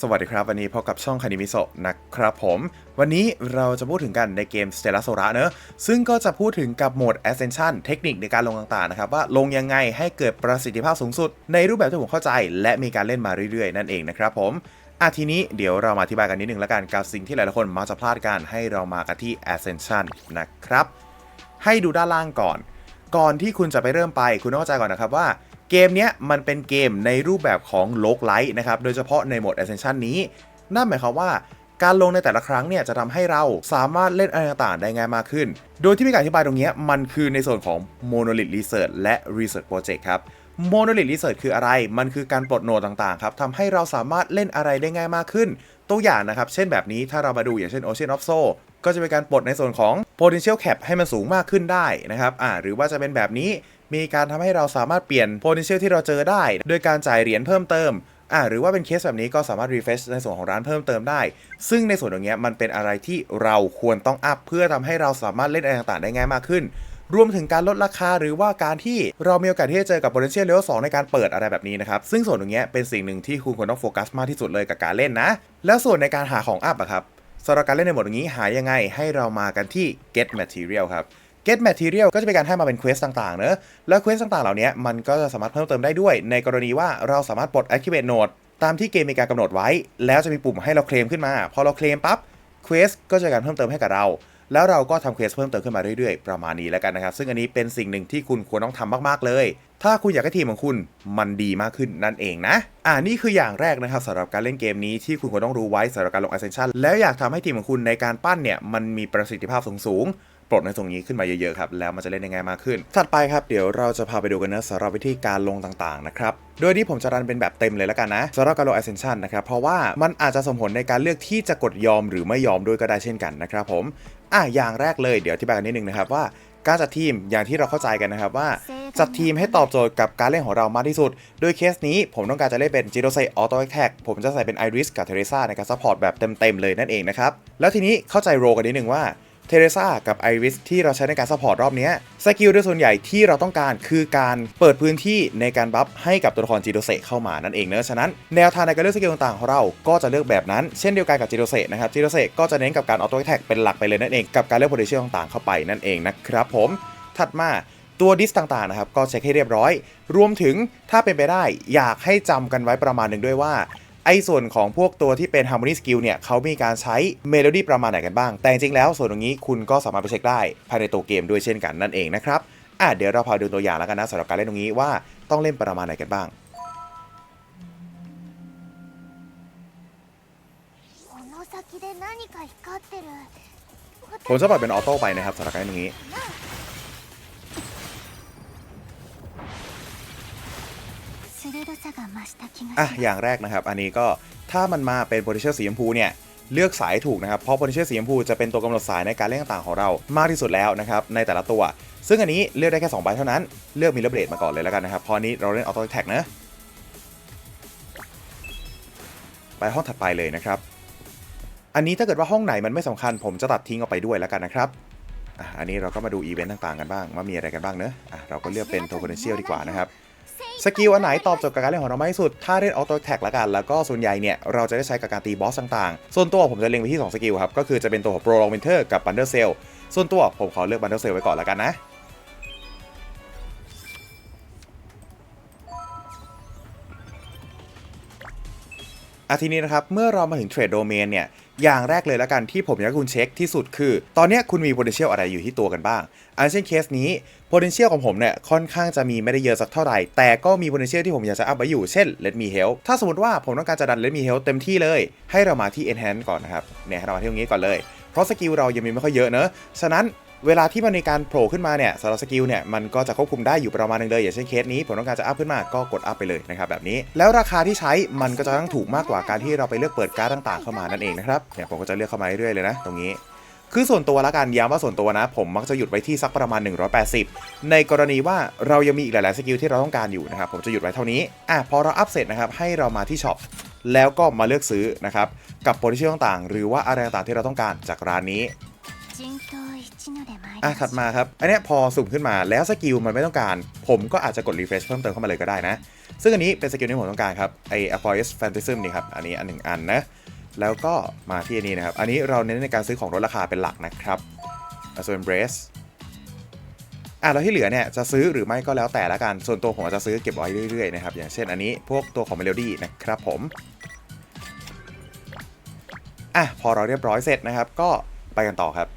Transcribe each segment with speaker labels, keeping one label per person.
Speaker 1: สวัสดีครับ วันนี้พบกับช่องคานิมิโซะนะครับผม วันนี้เราจะพูดถึงกันในเกม Stella Sora เนอะซึ่งก็จะพูดถึงกับโหมด Ascension เทคนิคในการลงต่างๆนะครับ ว่าลงยังไงให้เกิดประสิทธิภาพสูงสุด ในรูปแบบที่ผมเข้าใจ และมีการเล่นมาเรื่อยๆ นั่นเองนะครับผมอะทีนี้เดี๋ยวเรามาอธิบายกันนิดนึงแล้วกันกับสิ่งที่หลายๆคนมักจะพลาดกันให้เรามากันที่ Ascension นะครับ ให้ดูด้านล่างก่อน ก่อนที่คุณจะไปเริ่มไป คุณต้องเข้าใจก่อนนะครับว่า เกมนี้มันเป็นเกมในรูปแบบของโลกไลท์นะครับ โดยเฉพาะในโหมด Ascension นี้ นั่นหมายความว่าการลงในแต่ละครั้งเนี่ยจะทำให้เราสามารถเล่นอะไรต่างๆได้ง่ายมากขึ้น โดยที่มีการอธิบายตรงนี้มันคือในส่วนของ Monolith Research และ Research Project ครับ Monolith Research คืออะไร มันคือการปลดโนดต่างๆครับทำให้เราสามารถเล่นอะไรได้ง่ายมากขึ้น ตัวอย่างนะครับ เช่นแบบนี้ถ้าเรามาดูอย่างเช่น Ocean of Soul ก็จะเป็นการปลดในส่วนของ potential cap ให้มันสูงมากขึ้นได้นะครับอ่าหรือว่าจะเป็นแบบนี้ มีการทำให้เราสามารถเปลี่ยน potential ที่เราเจอได้ โดยการจ่ายเหรียญเพิ่มเติมอ่าหรือว่าเป็นเคสแบบนี้ก็สามารถ refresh ในส่วนของร้านเพิ่มเติมได้ ซึ่งในส่วนตรงเนี้ยมันเป็นอะไรที่เราควรต้องอัพเพื่อทำให้เราสามารถเล่นอะไรต่างๆได้ง่ายมากขึ้น รวมถึงการลดราคาหรือว่าการที่เรามีโอกาสที่จะเจอกับ potential level 2ในการเปิดอะไรแบบนี้นะครับ ซึ่งส่วนตรงนี้เป็นสิ่งหนึ่งที่คุณควรต้องโฟกัสมากที่สุดเลยกับการเล่นนะ แล้วส่วนในการหาของอัพอะครับสำหรับการเล่นในหมดอย่างนี้หายังไงให้เรามากันที่ get material ครับ get material ก็จะเป็นการให้มาเป็นเควสต่างๆเนอะแล้วเควสต่างๆ เหล่านี้มันก็จะสามารถเพิ่มเติมได้ด้วย ในกรณีว่าเราสามารถปลด activate node ตามที่เกมมีการกำหนดไว้ แล้วจะมีปุ่มให้เราเคลมขึ้นมา พอเราเคลมปั๊บเควสก็จะการเพิ่มเติมให้กับเรา แล้วเราก็ทำเควสเพิ่มเติมขึ้นมาเรื่อยๆ ประมาณนี้แล้วกันนะครับ ซึ่งอันนี้เป็นสิ่งหนึ่งที่คุณควรต้องทำมากๆเลย ถ้าคุณอยากให้ทีมของคุณมันดีมากขึ้นนั่นเองนะ อ่านี่คืออย่างแรกนะครับสำหรับการเล่นเกมนี้ที่คุณควรต้องรู้ไว้สำหรับการลง Ascension แล้วอยากทำให้ทีมของคุณในการปั้นเนี่ยมันมีประสิทธิภาพสูงๆ ปลดในตรงนี้ขึ้นมาเยอะๆครับแล้วมันจะเล่นได้ง่ายมากขึ้น ถัดไปครับเดี๋ยวเราจะพาไปดูกันนะสำหรับวิธีการลงต่างๆนะครับโดยที่ผมจะรันเป็นแบบเต็มเลยแล้วกันนะสำหรับการลง Ascension นะครับเพราะว่ามันอาจจะส่งผลในการเลือกที่จะกดยอมหรือไม่ยอมด้วยก็ได้เช่นกันนะครับผมอะอย่างแรกเลยเดี๋ยวอธิบายกันนิดนึงนะครับว่าการจัดทีมอย่างที่เราเข้าใจกันนะครับว่า จัดทีมให้ตอบโจทย์กับการเล่นของเรามากที่สุด โดยเคสนี้ผมต้องการจะเล่นเป็นจิโรเซออโต้แท็กผมจะใส่เป็นไอริสกับเทเรซ่าในการซัพพอร์ตแบบเต็มๆเลยนั่นเองนะครับ แล้วทีนี้เข้าใจโรกันนิดนึงว่า เทเรซากับไอริสที่เราใช้ในการซัพพอร์ตรอบนี้สกิลโดยส่วนใหญ่ที่เราต้องการคือการเปิดพื้นที่ในการบัฟให้กับตัวละครจิโรเซเข้ามานั่นเองเนอะฉะนั้นแนวทางในการเลือกสกิลต่างๆของเราก็จะเลือกแบบนั้นเช่นเดียวกันกับจิโรเซนะครับจิโรเซก็จะเน้นกับการออโต้แท็กเป็นหลักไปเลยนั่นเองกับการเลือกโพเทนเชียลต่างๆเข้าไปนั่นเองนะครับผมถัดมาตัวดิสต่างๆนะครับก็เช็คให้เรียบร้อย รวมถึงถ้าเป็นไปได้อยากให้จำกันไว้ประมาณหนึ่งด้วยว่า ไอ้ส่วนของพวกตัวที่เป็น Harmony Skill เนี่ยเขามีการใช้เมโลดี้ประมาณไหนกันบ้าง แต่จริงแล้วส่วนตรงนี้คุณก็สามารถไปเช็คได้ ภายในตัวเกมด้วยเช่นกันนั่นเองนะครับอะเดี๋ยวเราพาดูตัวอย่างแล้วกันนะสำหรับการเล่นตรงนี้ว่าต้องเล่นประมาณไหนกันบ้างผมชอบล่อยเป็นออโต้ไปนะครับสำหรับการเล่นตรงนี้ อะอย่างแรกนะครับ อันนี้ก็ถ้ามันมาเป็น potential สีชมพูเนี่ยเลือกสายถูกนะครับ เพราะ potential สีชมพูจะเป็นตัวกำหนดสายในการเล่นต่างของเรามากที่สุดแล้วนะครับในแต่ละตัว ซึ่งอันนี้เลือกได้แค่2ใบเท่านั้น เลือกมีเลเบรดมาก่อนเลยแล้วกันนะครับเพราะอันนี้เราเล่นออโต้แท็กนะไปห้องถัดไปเลยนะครับ อันนี้ถ้าเกิดว่าห้องไหนมันไม่สำคัญ ผมจะตัดทิ้งออกไปด้วยแล้วกันนะครับอะอันนี้เราก็มาดูอีเวนต์ต่างๆกันบ้างว่ามีอะไรกันบ้างเนอะอะเราก็เลือกเป็นตัว potential ดีกว่านะครับ สกิลอันไหนตอบโจทย์กับการเล่นของเรามากที่สุด ถ้าเล่นออโต้แท็กละกัน แล้วก็ส่วนใหญ่เนี่ย เราจะได้ใช้กับการตีบอสต่างๆ ส่วนตัวผมจะเล็งไปที่ 2 สกิลครับ ก็คือจะเป็นตัวของ Prolong Winter กับ Bundle Cell ส่วนตัวผมขอเลือก Bundle Cell ไว้ก่อนละกันนะอาทีนี้นะครับ เมื่อเรามาถึงเทรดโดเมนเนี่ย อย่างแรกเลยแล้วกันที่ผมอยากให้คุณเช็คที่สุดคือ ตอนนี้คุณมี potential อะไรอยู่ที่ตัวกันบ้าง อันเช่นเคสนี้ potential ของผมเนี่ยค่อนข้างจะมีไม่ได้เยอะสักเท่าไหร่ แต่ก็มี potential ที่ผมอยากจะอัพไว้อยู่ เช่น let me help ถ้าสมมติว่าผมต้องการจะดัน let me help เต็มที่เลย ให้เรามาที่ enhance ก่อนนะครับ เนี่ยให้เรามาที่ตรงนี้ก่อนเลย เพราะสกิลเรายังมีไม่ค่อยเยอะเนอะ ฉะนั้น เวลาที่มันในการโผล่ขึ้นมาเนี่ยสำหรับสกิลเนี่ยมันก็จะควบคุมได้อยู่ประมาณนึงเลยอย่างเช่นเคสนี้ผมต้องการจะอัพขึ้นมาก็กดอัพไปเลยนะครับแบบนี้แล้วราคาที่ใช้มันก็จะต้องถูกมากกว่าการที่เราไปเลือกเปิดการ์ดต่างๆเข้ามานั่นเองนะครับเนี่ยผมก็จะเลือกเข้ามาเรื่อยๆเลยนะตรงนี้คือส่วนตัวละกันย้ำว่าส่วนตัวนะ ผมมักจะหยุดไว้ที่สักประมาณ 180 ในกรณีว่าเรายังมีอีกหลาย ๆ สกิลที่เราต้องการอยู่นะครับ ผมจะหยุดไว้เท่านี้อะพอเราอัพเสร็จนะครับ ให้เรามาที่ช็อปแล้วก็มาเลือกซื้อนะครับ กับโปรดิชั่นต่างๆ หรือว่าอะไรต่างๆที่เราต้องการจากร้านนี้ อะถัดมาครับ อันนี้พอสุ่มขึ้นมาแล้วสกิลมันไม่ต้องการ ผมก็อาจจะกดรีเฟรชเพิ่มเติมเข้ามาเลยก็ได้นะ ซึ่งอันนี้เป็นสกิลที่ผมต้องการครับไอ a p o i s Phantasm นี่ครับ อันนี้อันหนึ่งอันนะ แล้วก็มาที่อันนี้นะครับ อันนี้เราเน้นในการซื้อของลดราคาเป็นหลักนะครับส่วน Brace อะแล้วที่เหลือเนี่ยจะซื้อหรือไม่ก็แล้วแต่ละกัน ส่วนตัวผมจะซื้อเก็บไว้เรื่อยๆนะครับ อย่างเช่นอันนี้พวกตัวของเมโลดี้นะครับผม อะพอเราเรียบร้อยเสร็จนะครับ ก็ไปกันต่อครับ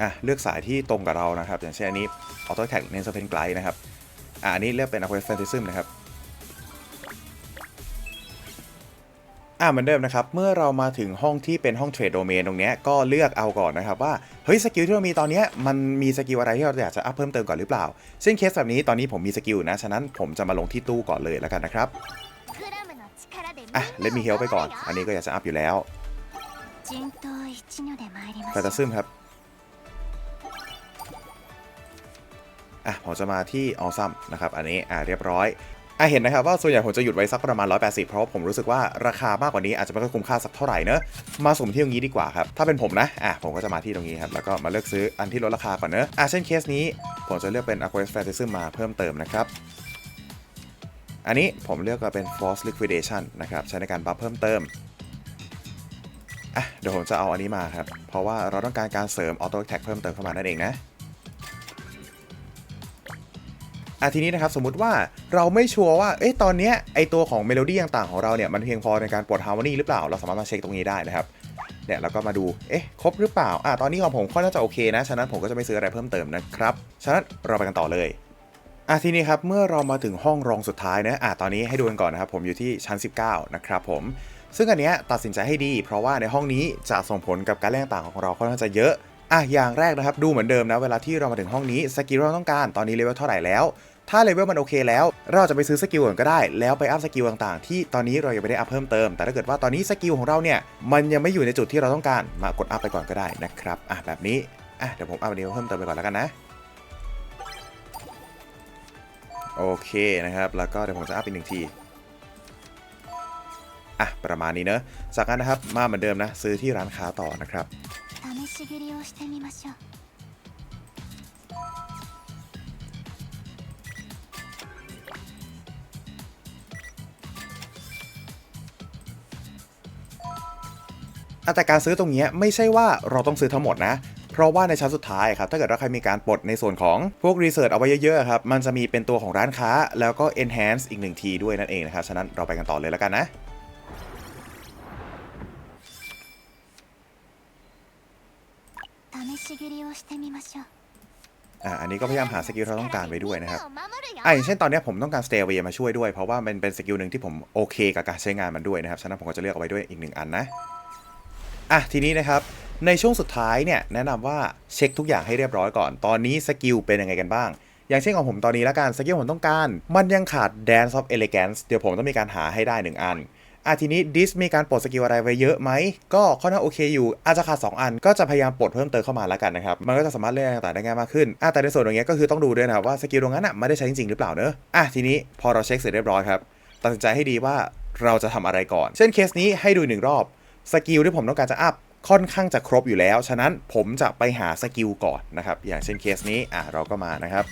Speaker 1: อะเลือกสายที่ตรงกับเรานะครับ อย่างเช่นอันนี้ออโต้แท็กเน้นสเปนไกด์นะครับอะอันนี้เลือกเป็นอะควาเฟนติซึมนะครับอะเหมือนเดิมนะครับ เมื่อเรามาถึงห้องที่เป็นห้องเทรดโดเมนตรงนี้ก็เลือกเอาก่อนนะครับว่า เฮ้ยสกิลที่เรามีตอนนี้มันมีสกิลอะไรที่เราอยากจะอัพเพิ่มเติมก่อนหรือเปล่า ซึ่งเคสแบบนี้ตอนนี้ผมมีสกิลนะ ฉะนั้นผมจะมาลงที่ตู้ก่อนเลยแล้วกันนะครับอะเลตมีเฮลไปก่อน อันนี้ก็อยากจะอัพอยู่แล้ว แฟ
Speaker 2: し
Speaker 1: น
Speaker 2: ょ
Speaker 1: ตาซึมครับ อะ ผมจะมาที่ออซัมนะครับ อันนี้ อะ เรียบร้อย อะ เห็นนะครับว่าส่วนใหญ่ผมจะหยุดไว้สักประมาณ 180 เพราะผมรู้สึกว่าราคามากกว่านี้อาจจะไม่ค่อยคุ้มค่าสักเท่าไหร่เนอะ มาสมที่ตรงนี้ดีกว่าครับ ถ้าเป็นผมนะ อะ ผมก็จะมาที่ตรงนี้ครับ แล้วก็มาเลือกซื้ออันที่ลดราคาก่อนเนอะ อะ เช่นเคสนี้ ผมจะเลือกเป็น Aquarius Phantasm มาเพิ่มเติมนะครับอันนี้ผมเลือกมาเป็น Force Liquidation นะครับ ใช้ในการบัฟเพิ่มเติม อะเดี๋ยวผมจะเอาอันนี้มาครับ เพราะว่าเราต้องการการเสริม Auto Attack เพิ่มเติมเข้ามานั่นเองนะอะทีนี้นะครับสมมติว่าเราไม่ชัวร์ว่าเอ๊ะตอนเนี้ยไอตัวของเมโลดี้ต่างๆของเราเนี่ยมันเพียงพอในการปลดฮาร์โมนีหรือเปล่า เราสามารถมาเช็คตรงนี้ได้นะครับเนี่ยเราก็มาดูเอ๊ะครบหรือเปล่าอะตอนนี้ของผมค่อนข้างจะโอเคนะฉะนั้นผมก็จะไม่ซื้ออะไรเพิ่มเติมนะครับฉะนั้นเราไปกันต่อเลยอะทีนี้ครับเมื่อเรามาถึงห้องรองสุดท้ายนะอะตอนนี้ให้ดูกันก่อนนะครับผมอยู่ที่ชั้น 19 นะครับผม ซึ่งอันเนี้ยตัดสินใจให้ดี เพราะว่าในห้องนี้จะส่งผลกับการเล่นต่างของเราค่อนข้างจะเยอะอะอย่างแรกนะครับดูเหมือนเดิมนะเวลาที่เรามาถึงห้องนี้สกิลเราต้องการตอนนี้เลเวลเท่าไหร่แล้วถ้าเลเวลมันโอเคแล้ว เราจะไปซื้อสกิลก่อนก็ได้ แล้วไปอัพสกิลต่างๆ ที่ตอนนี้เรายังไม่ได้อัพเพิ่มเติม แต่ถ้าเกิดว่าตอนนี้สกิลของเราเนี่ย มันยังไม่อยู่ในจุดที่เราต้องการ มากดอัพไปก่อนก็ได้นะครับ อะแบบนี้ อะเดี๋ยวผมอัพอันนี้เพิ่มเติมไปก่อนแล้วกันนะ โอเคนะครับ แล้วก็เดี๋ยวผมจะอัพอีกหนึ่งที อะประมาณนี้เนอะจากนั้นนะครับ มาเหมือนเดิมนะ ซื้อที่ร้านค้าต่อนะครับอัต่การซื้อตรงนี้ไม่ใช่ว่าเราต้องซื้อทั้งหมดนะ เพราะว่าในชั้นสุดท้ายครับ ถ้าเกิดว่าใครมีการปลดในส่วนของพวกรีเสิร์ชเอาไว้เยอะๆครับ มันจะมีเป็นตัวของร้านค้า แล้วก็ enhance อีกหนึ่งทีด้วยนั่นเองนะครับ ฉะนั้นเราไปกันต่อเลยแล้วกันนะ
Speaker 2: し切りをしてみましょう
Speaker 1: อ่ะอันนี้ก็พยายามหาสกิลที่เราต้องการไว้ด้วยนะครับ
Speaker 2: みんなを守るよ
Speaker 1: อ่ะอย่างเช่นตอนเนี้ยผมต้องการ stay away มาช่วยด้วย เพราะว่ามันเป็นสกิลหนึ่งที่ผมโอเคกับการใช้งานมันด้วยนะครับ ฉะนั้นผมก็จะเลือกเอาไว้ด้วยอีกหนึ่งอันนะ อ่ะทีนี้นะครับ ในช่วงสุดท้ายเนี่ยแนะนำว่าเช็คทุกอย่างให้เรียบร้อยก่อน ตอนนี้สกิลเป็นยังไงกันบ้าง อย่างเช่นของผมตอนนี้ละกันสกิลผมต้องการ มันยังขาด Dance of Elegance เดี๋ยวผมต้องมีการหาให้ได้หนึ่งอัน อาทีนี้ดิสมีการปลดสกิลอะไรไว้เยอะไหม ก็ค่อนข้างโอเคอยู่ อาจจะขาด2อัน ก็จะพยายามปลดเพิ่มเติมเข้ามาแล้วกันนะครับ มันก็จะสามารถเล่นต่างได้ง่ายมากขึ้นอ่แต่ในส่วนตรงนี้ก็คือต้องดูด้วยนะว่าสกิลตรงนั้นอะไม่ได้ใช้จริงหรือเปล่าเนอะอะทีนี้พอเราเช็คเสร็จเรียบร้อยครับตัดสินใจให้ดีว่าเราจะทำอะไรก่อน เช่นเคสนี้ให้ดูหนึ่งรอบสกิลที่ผมต้องการจะอัพค่อนข้างจะครบอยู่แล้ว ฉะนั้นผมจะไปหาสกิลก่อนนะครับ อย่างเช่นเคสนี้ อะเราก็มานะครับ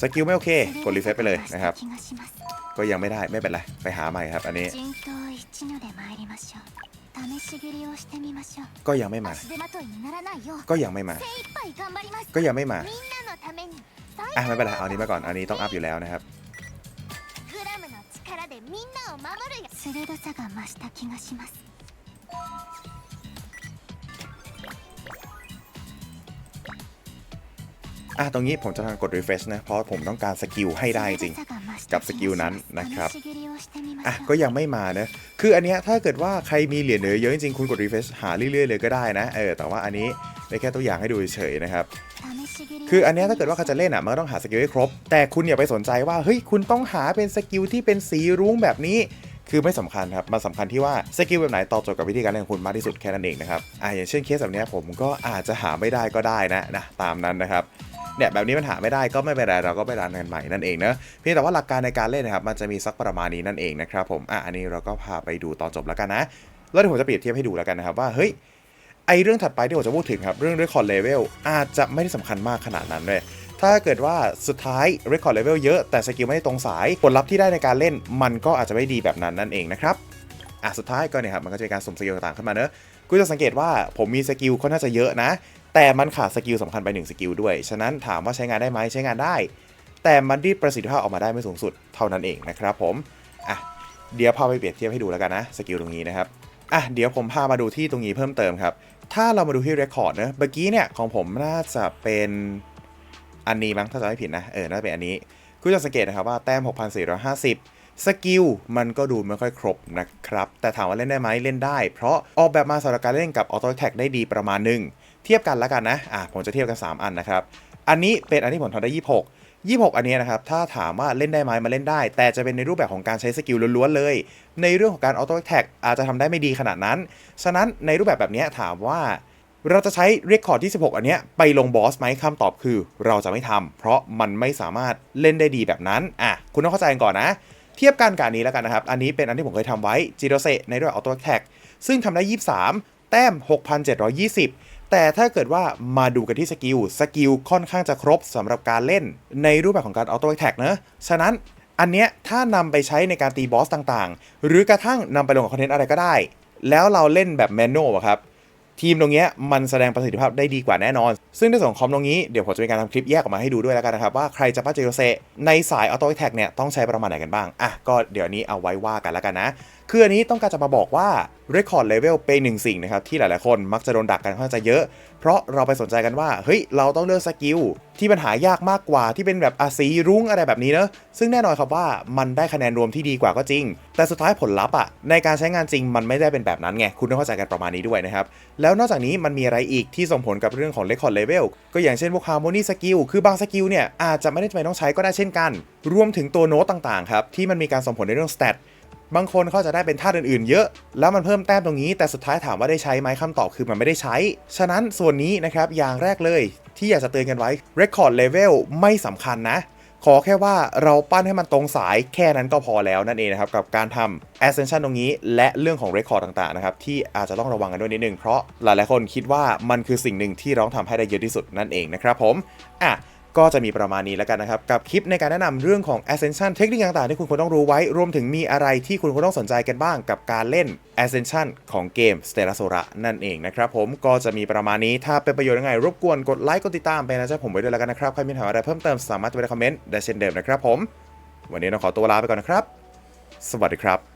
Speaker 1: สกิลไม่โอเค กดรีเฟซไปเลยนะครับ ก็ยังไม่ได้ไม่เป็นไร ไปหาใหม่ครับอันนี้ ก็ยังไม่มา ก็ยังไม่มา ก็ยังไม่มาอะไม่เป็นไรเอานี้มาก่อนอันนี้ต้องอัพอยู่แล้วนะครับ อะตรงนี้ผมจะทำกด refresh นะ เพราะผมต้องการสกิลให้ได้จริง กับสกิลนั้นนะครับ อะ ก็ยังไม่มานะ คืออันเนี้ยถ้าเกิดว่าใครมีเหรียญเหลือเยอะจริงๆ คุณกด refresh หาเรื่อยๆ เลยก็ได้นะ เออ แต่ว่าอันนี้ได้แค่ตัวอย่างให้ดูเฉยๆนะครับ คืออันเนี้ยถ้าเกิดว่าเขาจะเล่นอะ มันก็ต้องหาสกิลให้ครบ แต่คุณอย่าไปสนใจว่า เฮ้ย คุณต้องหาเป็นสกิลที่เป็นสีรุ้งแบบนี้คือไม่สำคัญครับ มันสำคัญที่ว่าสกิลแบบไหนตอบโจทย์กับวิธีการเล่นของคุณมากที่สุดแค่นั้นเองนะครับ อะอย่างเช่นเคสแบบเนี้ยผมก็อาจจะหาไม่ได้ก็ได้นะนะตามนั้นนะครับ เนี่ยแบบนี้มันหาไม่ได้ก็ไม่เป็นไรเราก็ไปรันกันใหม่นั่นเองเนอะเพียงแต่ว่าหลักการในการเล่นนะครับมันจะมีสักประมาณนี้นั่นเองนะครับผมอะอันนี้เราก็พาไปดูตอนจบแล้วกันนะแล้วเดี๋ยวผมจะเปรียบเทียบให้ดูแล้วกันนะครับว่าเฮ้ยไอเรื่องถัดไปที่ผมจะพูดถึงครับเรื่อง record level อาจจะไม่ได้สำคัญมากขนาดนั้นเลยถ้าเกิดว่าสุดท้าย record level เยอะแต่สกิลไม่ได้ตรงสายผลลัพธ์ที่ได้ในการเล่น มันก็อาจจะไม่ดีแบบนั้นนั่นเองนะครับอะสุดท้ายก็เนี่ยครับมันก็จะมีการสุ่มสกิลต่างๆขึ้นมาเนอะกูจะสังเกตว่าผมมีสกิลค่อนข้างจะเยอะนะ แต่มันขาดสกิลสำคัญไปหนึ่งสกิลด้วย ฉะนั้นถามว่าใช้งานได้ไหมใช้งานได้ แต่มันรีดประสิทธิภาพออกมาได้ไม่สูงสุดเท่านั้นเองนะครับผมอะเดี๋ยวพาไปเปรียบเทียบให้ดูแล้วกันนะสกิลตรงนี้นะครับอะเดี๋ยวผมพามาดูที่ตรงนี้เพิ่มเติมครับ ถ้าเรามาดูที่ Record นะเมื่อกี้เนี่ยของผมน่าจะเป็นอันนี้มั้งถ้าจะไม่ผิดนะเออน่าจะเป็นอันนี้คุณจะสังเกตนะครับว่าแต้ม 6,450 สกิลมันก็ดูไม่ค่อยครบนะครับ แต่ถามว่าเล่นได้ไหมเล่นได้ เพราะออกแบบมาสำหรับการเล่นกับ Auto Attack ได้ดีประมาณหนึ่ง เทียบกันแล้วกันนะอะผมจะเทียบกัน 3 อันนะครับ อันนี้เป็นอันที่ผมทำได้ 26 26 อันเนี้ยนะครับ ถ้าถามว่าเล่นได้ไหมมาเล่นได้ แต่จะเป็นในรูปแบบของการใช้สกิลล้วนๆเลย ในเรื่องของการ Auto Attack อาจจะทำได้ไม่ดีขนาดนั้น ฉะนั้นในรูปแบบแบบนี้ถามว่า เราจะใช้เรคคอร์ดที่ 16 อันเนี้ยไปลงบอสไหมคำตอบคือ เราจะไม่ทำเพราะมันไม่สามารถเล่นได้ดีแบบนั้น อะ คุณต้องเข้าใจกันก่อนนะ เทียบกันกับนนี้แล้วกันนะครับ อันนี้เป็นอันที่ผมเคยทำไว้จิโรเซในด้วยออโต้แท็กซึ่งทำได้ 23 แต้ม 6,720 แต่ถ้าเกิดว่ามาดูกันที่สกิล สกิลค่อนข้างจะครบสำหรับการเล่นในรูปแบบของการออโต้แท็กเนะฉะนั้นอันเนี้ยถ้านำไปใช้ในการตีบอสต่างๆ หรือกระทั่งนำไปลงกับคอนเทนต์อะไรก็ได้ แล้วเราเล่นแบบแมนนวลอะครับทีมตรงเนี้ยมันแสดงประสิทธิภาพได้ดีกว่าแน่นอน ซึ่งในส่วนของคอมตรงนี้ เดี๋ยวผมจะมีการทำคลิปแยกออกมาให้ดูด้วยแล้วกันนะครับ ว่าใครจะป้าเจโรเซในสายออโต้แท็กเนี่ย ต้องใช้ประมาณไหนกันบ้าง อะ ก็เดี๋ยวนี้เอาไว้ว่ากันแล้วกันนะคืออันนี้ต้องการจะมาบอกว่า Record Level เป็นหนึ่งสิ่งนะครับ ที่หลายๆคนมักจะโดนดักกันค่อนข้างจะเยอะ เพราะเราไปสนใจกันว่า เฮ้ย เราต้องเลือกสกิลที่ปัญหายากมากกว่าที่เป็นแบบอาสีรุ้งอะไรแบบนี้เนอะซึ่งแน่นอนครับว่ามันได้คะแนนรวมที่ดีกว่าก็จริง แต่สุดท้ายผลลัพธ์อะในการใช้งานจริงมันไม่ได้เป็นแบบนั้นไงคุณต้องเข้าใจกันประมาณนี้ด้วยนะครับแล้วนอกจากนี้มันมีอะไรอีกที่ส่งผลกับเรื่องของ Record Level ก็อย่างเช่นพวก Harmony Skill คือบางสกิลเนี่ยอาจจะไม่ได้จำเป็นต้องใช้ก็ได้เช่นกัน รวมถึงตัวโน้ตต่างๆครับที่มันมีการส่งผลในเรื่อง stat บางคนเขาจะได้เป็นท่าอื่นๆ เยอะ แล้วมันเพิ่มแต้มตรงนี้ แต่สุดท้ายถามว่าได้ใช้ไหมคำตอบคือมันไม่ได้ใช้ ฉะนั้นส่วนนี้นะครับอย่างแรกเลยที่อยากจะเตือนกันไว้ Record Level ไม่สำคัญนะขอแค่ว่าเราปั้นให้มันตรงสายแค่นั้นก็พอแล้วนั่นเองนะครับ กับการทำ Ascension ตรงนี้ และเรื่องของ Record ต่างๆ นะครับ ที่อาจจะต้องระวังกันด้วยนิดนึง เพราะหลายๆคนคิดว่ามันคือสิ่งหนึ่งที่ร้องทำให้ได้เยอะที่สุดนั่นเองนะครับผม อะ ก็จะมีประมาณนี้แล้วกันนะครับ กับคลิปในการแนะนำเรื่องของ Ascension เทคนิคต่างๆ ที่คุณควรต้องรู้ไว้ รวมถึงมีอะไรที่คุณควรต้องสนใจกันบ้างกับการเล่น Ascension ของเกม Stella Sora นั่นเองนะครับผมก็จะมีประมาณนี้ถ้าเป็นประโยชน์ยังไง รบกวนกดไลค์กดติดตามเป็นกำลังใจให้ผมไว้ด้วยแล้วกันนะครับใครมีคำถามอะไรเพิ่มเติมสามารถจะไปคอมเมนต์ได้เช่นเดิมนะครับผม วันนี้ต้องขอตัวลาไปก่อนนะครับ สวัสดีครับ